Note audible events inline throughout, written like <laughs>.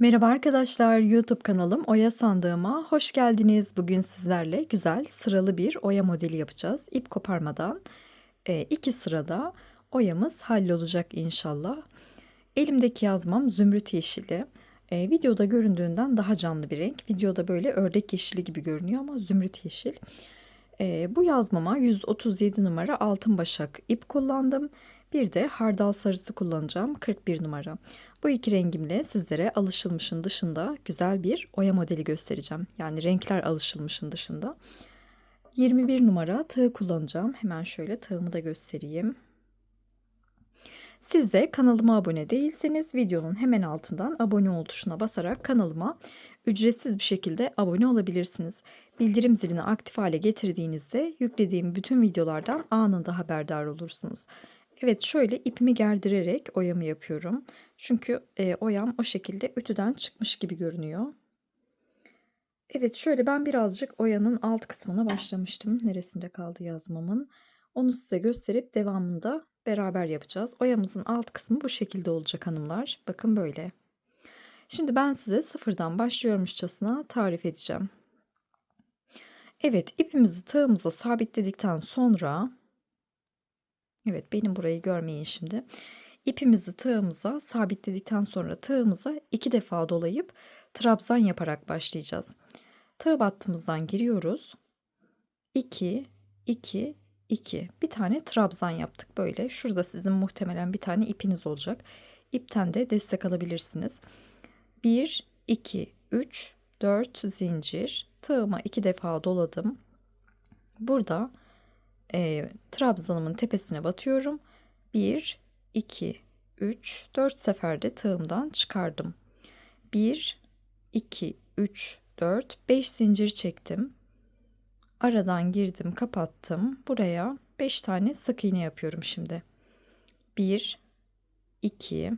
Merhaba arkadaşlar, YouTube kanalım Oya Sandığıma hoş geldiniz. Bugün sizlerle güzel sıralı bir oya modeli yapacağız. İp koparmadan e, iki sırada oyamız hallolacak inşallah. Elimdeki yazmam zümrüt yeşili. E, videoda göründüğünden daha canlı bir renk. Videoda böyle ördek yeşili gibi görünüyor ama zümrüt yeşil. E, bu yazmama 137 numara altın başak ip kullandım. Bir de hardal sarısı kullanacağım 41 numara. Bu iki rengimle sizlere alışılmışın dışında güzel bir oya modeli göstereceğim. Yani renkler alışılmışın dışında. 21 numara tığ kullanacağım. Hemen şöyle tığımı da göstereyim. Siz de kanalıma abone değilseniz videonun hemen altından abone ol tuşuna basarak kanalıma ücretsiz bir şekilde abone olabilirsiniz. Bildirim zilini aktif hale getirdiğinizde yüklediğim bütün videolardan anında haberdar olursunuz. Evet şöyle ipimi gerdirerek oyamı yapıyorum. Çünkü e, oyam o şekilde ütüden çıkmış gibi görünüyor. Evet şöyle ben birazcık oyanın alt kısmına başlamıştım. Neresinde kaldı yazmamın. Onu size gösterip devamında beraber yapacağız. Oyamızın alt kısmı bu şekilde olacak hanımlar. Bakın böyle. Şimdi ben size sıfırdan başlıyormuşçasına tarif edeceğim. Evet ipimizi tığımıza sabitledikten sonra Evet benim burayı görmeyin şimdi. İpimizi tığımıza sabitledikten sonra tığımıza iki defa dolayıp trabzan yaparak başlayacağız. Tığ battığımızdan giriyoruz. 2 2 2 bir tane trabzan yaptık böyle. Şurada sizin muhtemelen bir tane ipiniz olacak. İpten de destek alabilirsiniz. 1 2 3 4 zincir. Tığıma iki defa doladım. Burada e, trabzanımın tepesine batıyorum. 1, 2, 3, 4 seferde tığımdan çıkardım. 1, 2, 3, 4, 5 zincir çektim. Aradan girdim, kapattım. Buraya 5 tane sık iğne yapıyorum şimdi. 1, 2,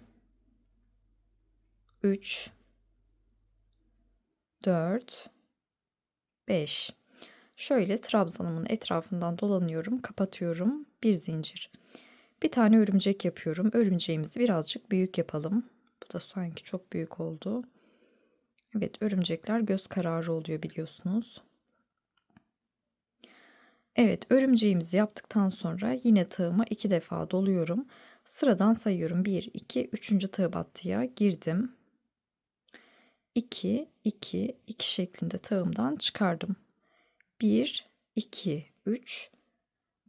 3, 4, 5. Şöyle trabzanımın etrafından dolanıyorum, kapatıyorum. Bir zincir. Bir tane örümcek yapıyorum. Örümceğimizi birazcık büyük yapalım. Bu da sanki çok büyük oldu. Evet, örümcekler göz kararı oluyor biliyorsunuz. Evet, örümceğimizi yaptıktan sonra yine tığıma iki defa doluyorum. Sıradan sayıyorum. 1, 2, 3. tığ battıya girdim. 2, 2, 2 şeklinde tığımdan çıkardım. 1, 2, 3,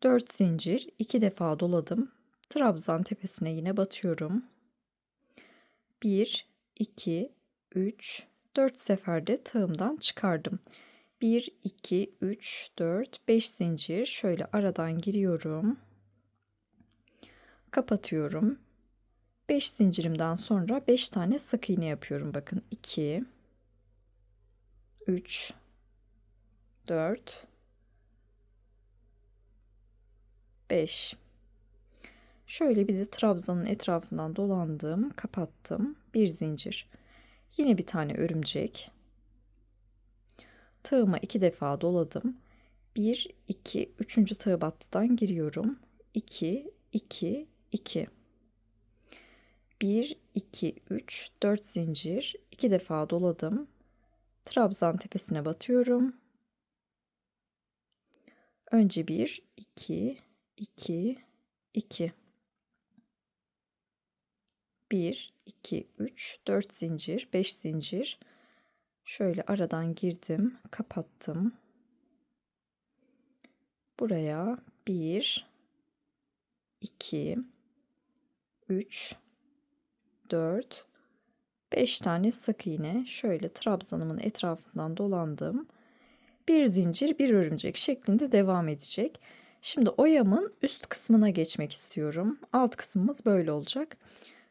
4 zincir 2 defa doladım. Trabzan tepesine yine batıyorum. 1, 2, 3, 4 seferde tığımdan çıkardım. 1, 2, 3, 4, 5 zincir şöyle aradan giriyorum. Kapatıyorum. 5 zincirimden sonra 5 tane sık iğne yapıyorum. Bakın 2, 3, 4 5 Şöyle bir de trabzanın etrafından dolandım, kapattım. Bir zincir. Yine bir tane örümcek. Tığıma iki defa doladım. 1 2 3. tığ battıdan giriyorum. 2 2 2 1 2 3 4 zincir. 2 defa doladım. Trabzan tepesine batıyorum. Önce 1, 2, 2, 2. 1, 2, 3, 4 zincir, 5 zincir. Şöyle aradan girdim, kapattım. Buraya 1, 2, 3, 4, 5 tane sık iğne şöyle trabzanımın etrafından dolandım bir zincir bir örümcek şeklinde devam edecek. Şimdi oyamın üst kısmına geçmek istiyorum. Alt kısmımız böyle olacak.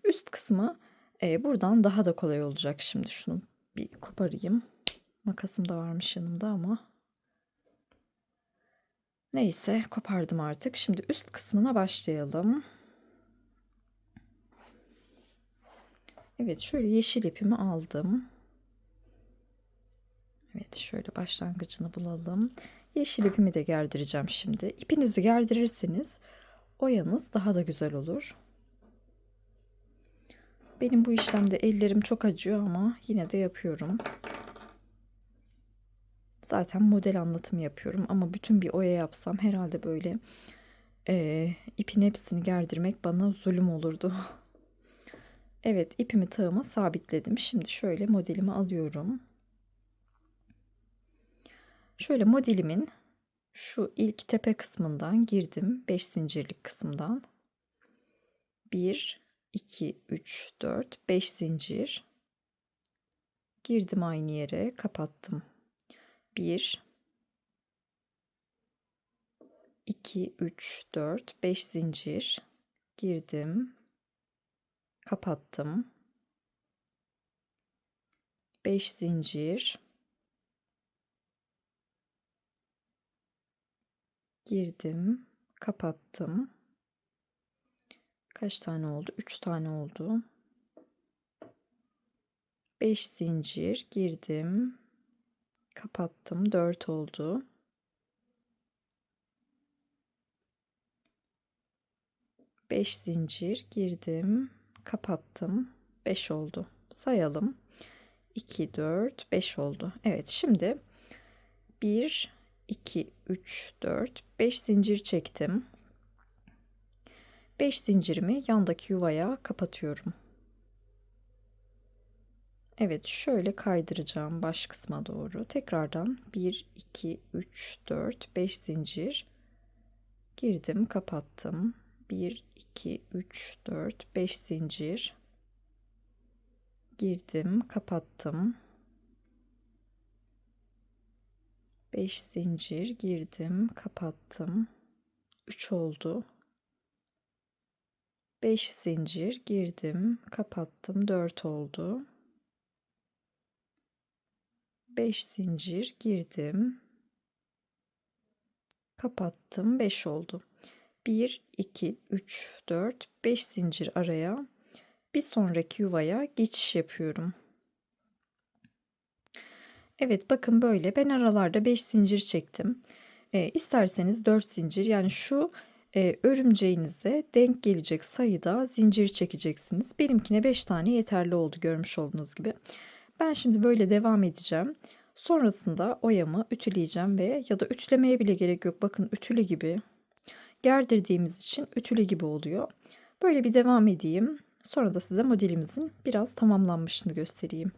Üst kısmı e, buradan daha da kolay olacak. Şimdi şunu bir koparayım. Makasım da varmış yanımda ama. Neyse kopardım artık. Şimdi üst kısmına başlayalım. Evet şöyle yeşil ipimi aldım. Şöyle başlangıcını bulalım. Yeşil ipimi de gerdireceğim şimdi. İpinizi gerdirirseniz oyanız daha da güzel olur. Benim bu işlemde ellerim çok acıyor ama yine de yapıyorum. Zaten model anlatımı yapıyorum ama bütün bir oya yapsam herhalde böyle e, ipin hepsini gerdirmek bana zulüm olurdu. <laughs> Evet ipimi tığıma sabitledim. Şimdi şöyle modelimi alıyorum. Şöyle modelimin şu ilk tepe kısmından girdim. 5 zincirlik kısımdan. 1, 2, 3, 4, 5 zincir. Girdim aynı yere kapattım. 1, 2, 3, 4, 5 zincir. Girdim. Kapattım. 5 zincir. Girdim, kapattım. Kaç tane oldu? 3 tane oldu. 5 zincir girdim, kapattım. 4 oldu. Beş zincir girdim, kapattım. 5 oldu. Sayalım. 2, 4, 5 oldu. Evet şimdi 1, 2, 3, 4, 5 zincir çektim. 5 zincirimi yandaki yuvaya kapatıyorum. Evet şöyle kaydıracağım baş kısma doğru. Tekrardan 1, 2, 3, 4, 5 zincir girdim kapattım. 1, 2, 3, 4, 5 zincir girdim kapattım. 5 zincir girdim, kapattım. 3 oldu. 5 zincir girdim, kapattım. 4 oldu. 5 zincir girdim. Kapattım. 5 oldu. 1 2 3 4 5 zincir araya bir sonraki yuvaya geçiş yapıyorum. Evet bakın böyle ben aralarda 5 zincir çektim. E, isterseniz 4 zincir yani şu e, örümceğinize denk gelecek sayıda zincir çekeceksiniz. Benimkine 5 tane yeterli oldu görmüş olduğunuz gibi. Ben şimdi böyle devam edeceğim. Sonrasında oyamı ütüleyeceğim ve ya da ütülemeye bile gerek yok. Bakın ütülü gibi gerdirdiğimiz için ütülü gibi oluyor. Böyle bir devam edeyim. Sonra da size modelimizin biraz tamamlanmışını göstereyim.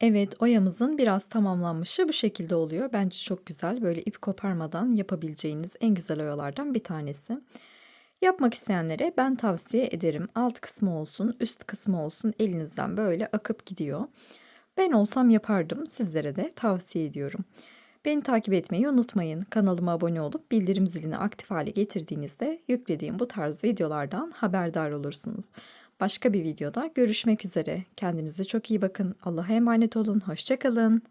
Evet, oyamızın biraz tamamlanmışı bu şekilde oluyor. Bence çok güzel. Böyle ip koparmadan yapabileceğiniz en güzel oyalardan bir tanesi. Yapmak isteyenlere ben tavsiye ederim. Alt kısmı olsun, üst kısmı olsun elinizden böyle akıp gidiyor. Ben olsam yapardım. Sizlere de tavsiye ediyorum. Beni takip etmeyi unutmayın. Kanalıma abone olup bildirim zilini aktif hale getirdiğinizde yüklediğim bu tarz videolardan haberdar olursunuz. Başka bir videoda görüşmek üzere. Kendinize çok iyi bakın. Allah'a emanet olun. Hoşçakalın.